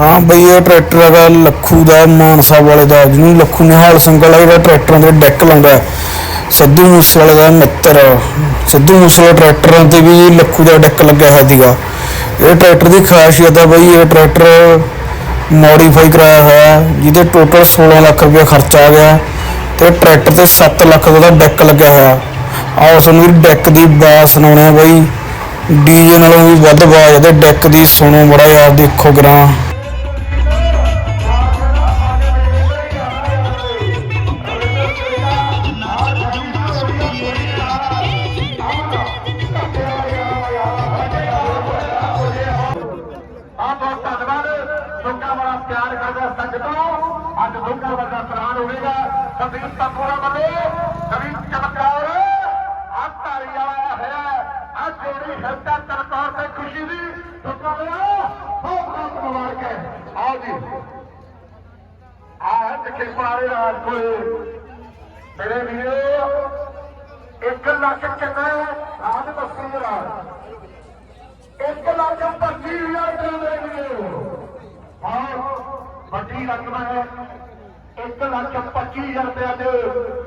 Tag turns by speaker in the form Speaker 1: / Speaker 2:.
Speaker 1: ਹਾਂ ਬਈ, ਇਹ ਟਰੈਕਟਰ ਹੈਗਾ ਲੱਖੂ ਦਾ, ਮਾਨਸਾ ਵਾਲੇ ਦਾ, ਜਿਹਨੂੰ ਲੱਖੂ ਨਿਹਾਲ ਸਿੰਘ ਵਾਲਾ ਜਿਹੜਾ ਟਰੈਕਟਰਾਂ ਦੇ ਡੈਕ ਲਾਉਂਦਾ ਹੈ। ਸਿੱਧੂ ਮੂਸੇਵਾਲੇ ਦਾ ਮਿੱਤਰ, ਸਿੱਧੂ ਮੂਸੇਵਾਲੇ ਟਰੈਕਟਰਾਂ ਤੇ ਵੀ ਲੱਖੂ ਦਾ ਡੈਕ ਲੱਗਿਆ ਹੋਇਆ ਸੀਗਾ। ਇਹ ਟਰੈਕਟਰ ਦੀ ਖਾਸੀਅਤ ਹੈ ਬਈ, ਇਹ ਟਰੈਕਟਰ ਮੋਡੀਫਾਈ ਕਰਾਇਆ ਹੋਇਆ ਜਿਹਦੇ ਟੋਟਲ 16 ਲੱਖ ਰੁਪਏ ਖਰਚਾ ਆ ਗਿਆ ਤੇ ਟਰੈਕਟਰ ਤੇ 7 ਲੱਖ ਦਾ ਡੈਕ ਲੱਗਿਆ ਹੋਇਆ ਆਓ ਸਾਨੂੰ ਵੀ ਡੈਕ ਦੀ ਬਾਤ ਸੁਣਾਉਣੇ ਆ ਬਈ। ਡੀਜੇ ਨਾਲੋਂ ਵੀ ਵੱਧ ਆਵਾਜ਼ ਤੇ ਡੈਕ ਦੀ ਸੁਣੋ ਬੜਾ ਯਾਰ ਦੇਖੋ ਗਰਾਂ।
Speaker 2: ਬਹੁਤ ਬਹੁਤ ਧੰਨਵਾਦ। ਲੋਕਾਂ ਵਾਲਾ ਪਿਆਰ ਕਰਦਾ ਸੰਗਤੋਂ। ਅੱਜ ਲੋਕਾਂ ਵਰਗਾ ਸਰਾਨ ਹੋਵੇਗਾ। ਸੰਦੀਪ ਤੰਬੂਰਾ ਵੱਲੋਂ ਨਵੀਨ ਚਮਤਕਾਰ। ਆ ਤਾਰੀ ਵਾਲਾ ਹੋਇਆ। ਆ ਜੋੜੀ ਹਰਤਾ ਤਰਕੌਰ ਤੇ ਖੁਸ਼ੀ ਦੀ। ਲੋਕਾਂ ਦਾ ਬਹੁਤ ਬਹੁਤ ਮੁਬਾਰਕ। ਹੈ ਆਓ ਜੀ। ਆ ਜਿੱਕੇ ਪਾਰੇ ਰਾਜ ਕੋਲੇ। ਮੇਰੇ ਵੀਰੋ, ਇੱਕ ਲੱਖ ਕਿੰਨਾ ਰਾਜ ਬਸਤੀ ਰਾਜ ਇੱਕ ਲੱਖ ਪੱਚੀ ਹਜ਼ਾਰ ਰੁਪਏ ਦੇ ਵੀਡੀਓ ਹਾਂ ਵੱਡੀ ਰਕਮ ਹੈ। ਇੱਕ ਲੱਖ ਪੱਚੀ ਹਜ਼ਾਰ ਰੁਪਏ ਦੇ